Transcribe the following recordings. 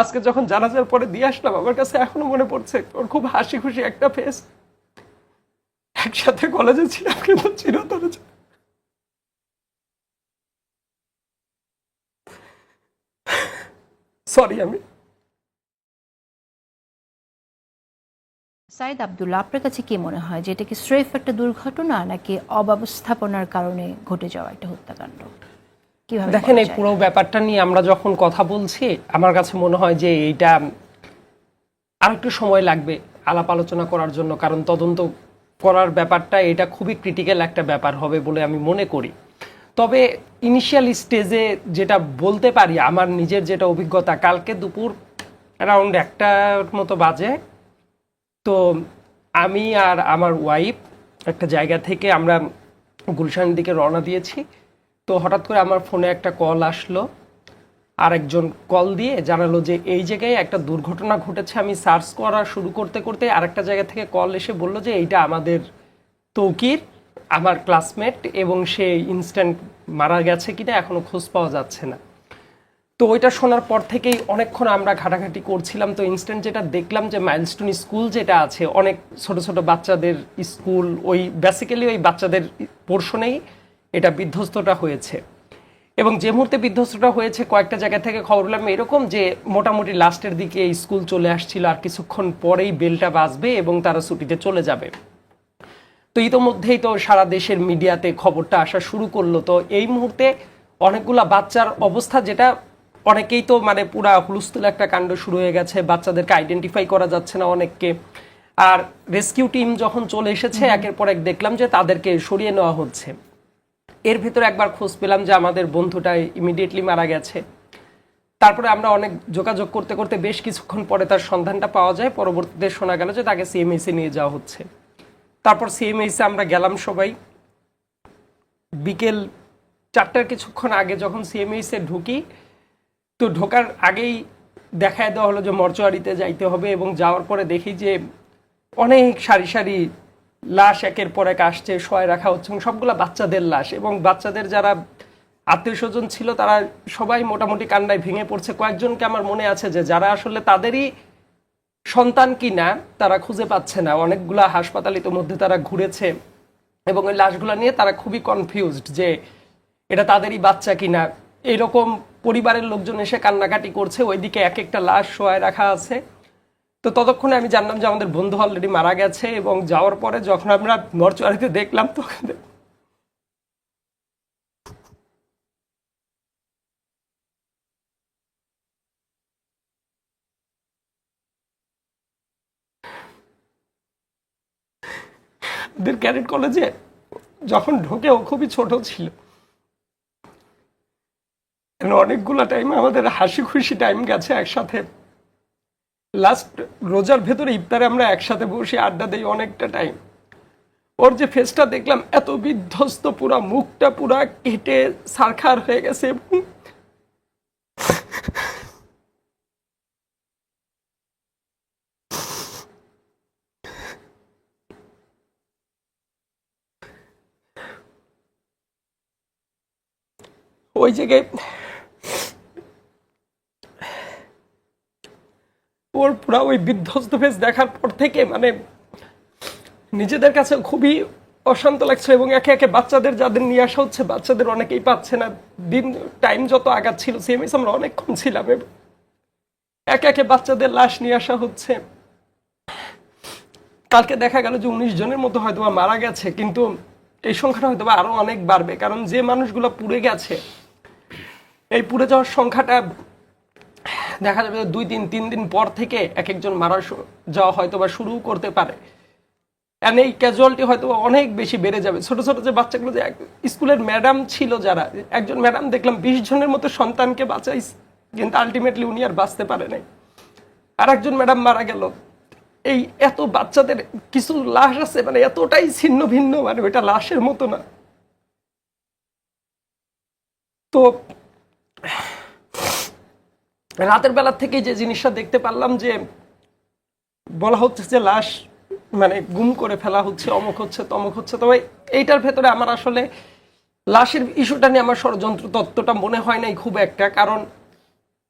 আজকে যখন জানাজার পরে দিয়ে আসলাম, আমার কাছে এখনও মনে পড়ছে ওর খুব হাসি খুশি একটা ফেস একসাথে কলেজে ছিলাম, কিন্তু চিরতরে। সরি আমি সাইদ আব্দুল্লাহ, আপনার কাছে কি মনে হয় যে এটা কি স্রেফ একটা দুর্ঘটনা নাকি অব্যবস্থাপনার কারণে ঘটে যাওয়া একটা হত্যাকাণ্ড দেখেন এই পুরো ব্যাপারটা নিয়ে আমরা যখন কথা বলছি আমার কাছে মনে হয় যে এইটা আর একটু সময় লাগবে আলাপ আলোচনা করার জন্য কারণ তদন্ত করার ব্যাপারটা এটা খুবই ক্রিটিক্যাল একটা ব্যাপার হবে বলে আমি মনে করি। তবে ইনিশিয়াল স্টেজে যেটা বলতে পারি আমার নিজের যেটা অভিজ্ঞতা কালকে দুপুর অ্যারাউন্ড একটার মতো বাজে। তো আমি আর আমার ওয়াইফ একটা জায়গা থেকে আমরা গুলশানের দিকে রওনা দিয়েছি। তো হঠাৎ করে আমার ফোনে একটা কল আসলো। আর একজন কল দিয়ে জানালো যে, এই জায়গায় একটা দুর্ঘটনা ঘটেছে, আমি সার্চ করা শুরু করতে করতে আরেকটা জায়গা থেকে কল এসে বলল যে, এইটা আমাদের তৌকির, আমার ক্লাসমেট এবং সে ইনস্ট্যান্ট মারা গেছে কিনা, এখনও খোঁজ পাওয়া যাচ্ছে না। তো ওইটা শোনার পর থেকেই অনেকক্ষণ আমরা ঘাটাঘাটি করছিলাম। তো ইনস্ট্যান্ট যেটা দেখলাম যে মাইলস্টোন স্কুল যেটা আছে, অনেক ছোট ছোট বাচ্চাদের স্কুল ওই বেসিক্যালি ওই বাচ্চাদের পোর্শনেই এটা বিধ্বস্তটা হয়েছে। এবং যে মুহূর্তে বিধ্বস্তটা হয়েছে কয়েকটা জায়গা থেকে খবর পেলাম এরকম যে মোটামুটি লাস্টের দিকে স্কুল চলে আসছিল আর কিছুক্ষণ পরেই বেলটা বাজবে এবং তারা ছুটিতে চলে যাবে। তো ইতোমধ্যেই তো সারা দেশের মিডিয়াতে খবরটা আসা শুরু করল। তো এই মুহূর্তে অনেকগুলা বাচ্চার অবস্থা যেটা অনেকেই তো মানে পুরা হুলস্থুল একটা কাণ্ড শুরু হয়ে গেছে বাচ্চাদেরকে আইডেন্টিফাই করা যাচ্ছে না অনেককে। আর রেস্কিউ টিম যখন চলে এসেছে একের পর এক দেখলাম যে তাদেরকে সরিয়ে নেওয়া হচ্ছে। এর ভিতরে একবার খোঁজ পেলাম যে আমাদের বন্ধুটা ইমিডিয়েটলি মারা গেছে। তারপরে আমরা অনেক যোগাযোগ করতে করতে বেশ কিছুক্ষণ পরে তার সন্ধানটা পাওয়া যায়। পরবর্তীতে শোনা গেল যে তাকে সিএমএসি নিয়ে যাওয়া হচ্ছে। তারপর সিএমএইসে আমরা গেলাম সবাই। বিকেল চারটার কিছুক্ষণ আগে যখন সিএমএইসে ঢুকি, তো ঢোকার আগেই দেখায় দেওয়া হলো যে মর্চুয়ারিতে যাইতে হবে এবং যাওয়ার পরে দেখি যে অনেক সারি সারি লাশ একের পর এক আসছে শোয় রাখা হচ্ছে এবং সবগুলা বাচ্চাদের লাশ এবং বাচ্চাদের যারা আত্মীয় স্বজন ছিল তারা সবাই মোটামুটি কান্নায় ভেঙে পড়ছে। কয়েকজনকে আমার মনে আছে যে যারা আসলে তাদেরই সন্তান কি না তারা খুঁজে পাচ্ছে না। অনেকগুলা হাসপাতাল ইতোমধ্যে তারা ঘুরেছে এবং ওই লাশগুলা নিয়ে তারা খুবই কনফিউজড যে এটা তাদেরই বাচ্চা কিনা। এরকম পরিবারের লোকজন এসে কান্নাকাটি করছে। ওইদিকে এক একটা লাশ শোয়ায় রাখা আছে। তো ততক্ষণে আমি জানলাম যে আমাদের বন্ধু অলরেডি মারা গেছে এবং যাওয়ার পরে যখন আমরা মর্চুয়ারিতে দেখলাম, তখন ক্যাডেট কলেজে যখন ঢোকে, ও খুবই ছোট ছিল। অনেকগুলো টাইম আমাদের হাসি খুশি টাইম গেছে একসাথে। লাস্ট রোজার ভেতরে ইফতারে আমরা একসাথে বসে আড্ডা দিই অনেকটা টাইম ওর যে ফেসটা দেখলাম, এত বিধ্বস্ত পুরা, মুখটা পুরা কেটে সারখার হয়ে গেছে। ওই জায়গায় ওর পুরা ওই বিধ্বস্ত ফেস দেখার পর থেকে মানে নিজেদের কাছে খুবই অশান্ত লাগছে এবং একে একে বাচ্চাদের যাদের নিয়ে আসা হচ্ছে, বাচ্চাদের অনেকেই পাচ্ছে না। দিন টাইম যত আগাচ্ছিল সিএমএস আমরা অনেকক্ষণ ছিলাম এবং একে একে বাচ্চাদের লাশ নিয়ে আসা হচ্ছে। কালকে দেখা গেল যে উনিশ জনের মতো হয়তো মারা গেছে, কিন্তু এই সংখ্যাটা হয়তো বা আরও অনেক বাড়বে, কারণ যে মানুষগুলো পুড়ে গেছে, এই পুড়ে যাওয়ার সংখ্যাটা দেখা যাবে দুই দিন, তিন দিন পর থেকে এক একজন মারা যাওয়া হয়তো বা শুরু করতে পারে। And এই ক্যাজুয়ালিটি হয়তো অনেক বেশি বেড়ে যাবে। ছোট ছোট যে বাচ্চাগুলো যে স্কুলের ম্যাডাম ছিল যারা, একজন ম্যাডাম দেখলাম বিশ জনের মতো সন্তানকে বাঁচাই কিন্তু আলটিমেটলি উনি আর বাঁচতে পারে নাই। আর একজন ম্যাডাম মারা গেল। এই এত বাচ্চাদের কিছু লাশ আছে মানে এতটাই ছিন্ন ভিন্ন মানে ওইটা লাশের মতো না। তো রাতের বেলা থেকে যে জিনিসটা দেখতে পারলাম যে বলা হচ্ছে যে লাশ মানে গুম করে ফেলা হচ্ছে, অমুক হচ্ছে, তমুক হচ্ছে। তবে এইটার ভেতরে আমার আসলে লাশের ইস্যুটা নিয়ে আমার ষড়যন্ত্র তত্ত্বটা মনে হয় নাই খুব একটা। কারণ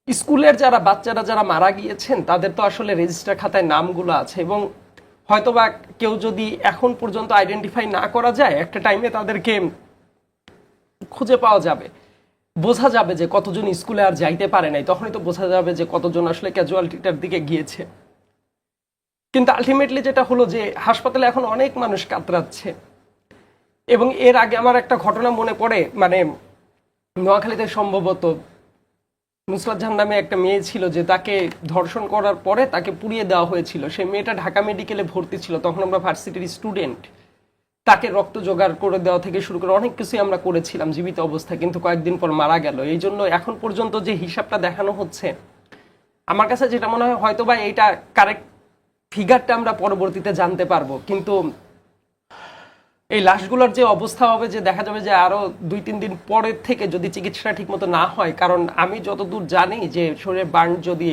স্কুলের যারা বাচ্চারা যারা মারা গিয়েছেন, তাদের তো আসলে রেজিস্টার খাতায় নামগুলো আছে এবং হয়তোবা কেউ যদি এখন পর্যন্ত আইডেন্টিফাই না করা যায়, একটা টাইমে তাদেরকে খুঁজে পাওয়া যাবে। বোঝা যাবে যে কতজন স্কুলে আর যাইতে পারে নাই, তখনই তো বোঝা যাবে যে কতজন আসলে ক্যাজুয়ালিটিটার দিকে গিয়েছে। কিন্তু আলটিমেটলি যেটা হলো যে হাসপাতালে এখন অনেক মানুষ কাতরাচ্ছে। এবং এর আগে আমার একটা ঘটনা মনে পড়ে মানে নোয়াখালীতে সম্ভবত জাহান নামে একটা মেয়ে ছিল যে তাকে ধর্ষণ করার পরে তাকে পুড়িয়ে দেওয়া হয়েছিল। সেই মেয়েটা ঢাকা মেডিকেলে ভর্তি ছিল, তখন আমরা ভার্সিটির স্টুডেন্ট তাকে রক্ত জোগাড় করে দেওয়া থেকে শুরু করে অনেক কিছুই আমরা করেছিলাম জীবিত অবস্থায়, কিন্তু কয়েকদিন পর মারা গেল। এই জন্য এখন পর্যন্ত যে হিসাবটা দেখানো হচ্ছে, আমার কাছে যেটা মনে হয় হয়তো বা এইটা কারেক্ট ফিগারটা আমরা পরবর্তীতে জানতে পারব। কিন্তু এই লাশগুলোর যে অবস্থা হবে যে দেখা যাবে যে আরও দুই তিন দিন পরের থেকে যদি চিকিৎসাটা ঠিকমতো না হয়, কারণ আমি যতদূর জানি যে শরীরে বার্ন যদি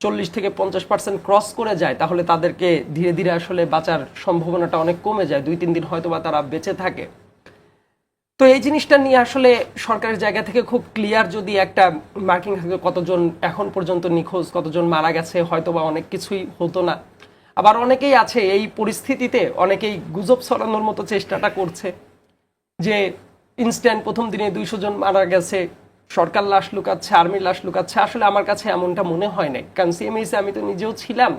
চল্লিশ থেকে পঞ্চাশ পার্সেন্ট ক্রস করে যায়, তাহলে তাদেরকে ধীরে ধীরে আসলে বাঁচার সম্ভাবনাটা অনেক কমে যায়। দুই, তিন দিন হয়তো বা তারা বেঁচে থাকে। তো এই জিনিসটা নিয়ে আসলে সরকারের জায়গা থেকে খুব ক্লিয়ার যদি একটা মার্কিং থাকে, কতজন এখন পর্যন্ত নিখোঁজ, কতজন মারা গেছে হয়তো বা অনেক কিছুই হতো না। আবার অনেকেই আছে এই পরিস্থিতিতে, অনেকেই গুজব ছড়ানোর মতো চেষ্টাটা করছে যে ইনস্ট্যান্ট প্রথম দিনে দুইশো জন মারা গেছে সরকার লাশ লুকাচ্ছে, আর্মির লাশ লুকাচ্ছে, আসলে আমার কাছে এমনটা মনে হয় নাই। কারণ সিএমএসে আমি তো নিজেও ছিলাম।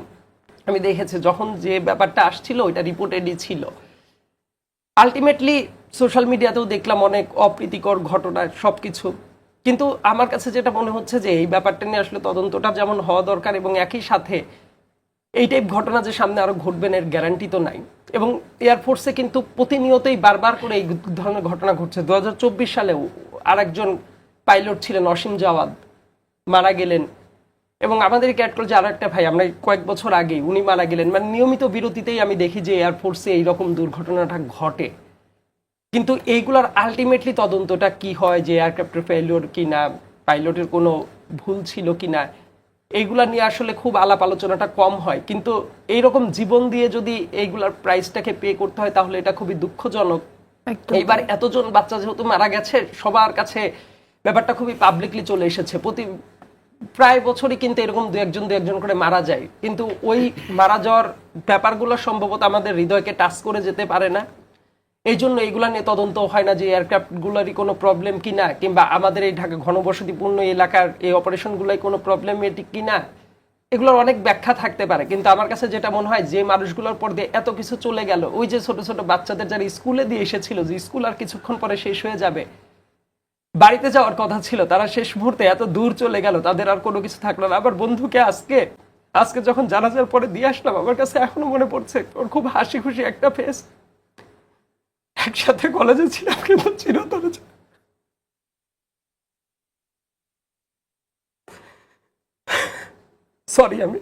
আমি দেখেছি, যখন যে ব্যাপারটা আসছিল, ওইটা রিপোর্টেডই ছিল। আলটিমেটলি সোশ্যাল মিডিয়াতেও দেখলাম অনেক অপ্রীতিকর ঘটনা, সবকিছু। কিন্তু আমার কাছে যেটা মনে হচ্ছে যে, এই ব্যাপারটা নিয়ে আসলে তদন্তটা যেমন হওয়া দরকার এবং একই সাথে এই টাইপ ঘটনা যে সামনে আরও ঘটবেন এর গ্যারান্টি তো নাই। এবং এয়ারফোর্সে কিন্তু প্রতিনিয়তই বারবার করে এই ধরনের ঘটনা ঘটছে। দু সালেও আরেকজন পাইলট ছিলেন অসীম জাওয়াদ মারা গেলেন। এবং আমাদের ক্যাট কলেজে আরও একটা ভাই আমরা কয়েক বছর আগে উনি মারা গেলেন। মানে নিয়মিত বিরতিতেই আমি দেখি যে এয়ারফোর্সে এইরকম দুর্ঘটনাটা ঘটে। কিন্তু এইগুলার আলটিমেটলি তদন্তটা কি হয় যে এয়ারক্রাফটের ফেলিওর কি না পাইলটের কোনো ভুল ছিল কি না এইগুলা নিয়ে আসলে খুব আলাপ আলোচনাটা কম হয়। কিন্তু এইরকম জীবন দিয়ে যদি এইগুলার প্রাইসটাকে পে করতে হয় তাহলে এটা খুবই দুঃখজনক। এইবার এতজন বাচ্চা যেহেতু মারা গেছে সবার কাছে ব্যাপারটা খুবই পাবলিকলি চলে এসেছে। প্রতি প্রায় বছরই কিন্তু এরকম দু একজন দু একজন করে মারা যায়। কিন্তু ওই মারা যাওয়ার ব্যাপারগুলো সম্ভবত আমাদের হৃদয়কে টাচ করে যেতে পারে না। এই জন্য এইগুলা নিয়ে তদন্ত হয় না যে এয়ারক্রাফট গুলারই কোনো প্রবলেম কিনা, কিংবা আমাদের এই ঢাকা ঘনবসতিপূর্ণ এলাকার এই অপারেশন গুলাই কোনো প্রবলেমেটিক কিনা, এগুলোর অনেক ব্যাখ্যা থাকতে পারে। কিন্তু আমার কাছে যেটা মনে হয়, যে মানুষগুলোর পর দিয়ে এত কিছু চলে গেল, ওই যে ছোট ছোট বাচ্চাদের যারা স্কুলে দিয়ে এসেছিল, যে স্কুল আর কিছুক্ষণ পরে শেষ হয়ে যাবে বাড়িতে যাওয়ার কথা ছিল, তারা শেষ মুহূর্তে এত দূর চলে গেল, তাদের আর কোনো কিছু থাকল না। আবার বন্ধুকে আজকে আজকে যখন জানাজার পরে দিয়ে আসলাম, আমার কাছে এখনও মনে পড়ছে ওর খুব হাসি খুশি একটা ফেস একসাথে কলেজে ছিলাম, কিন্তু চিরতরে সরি আমি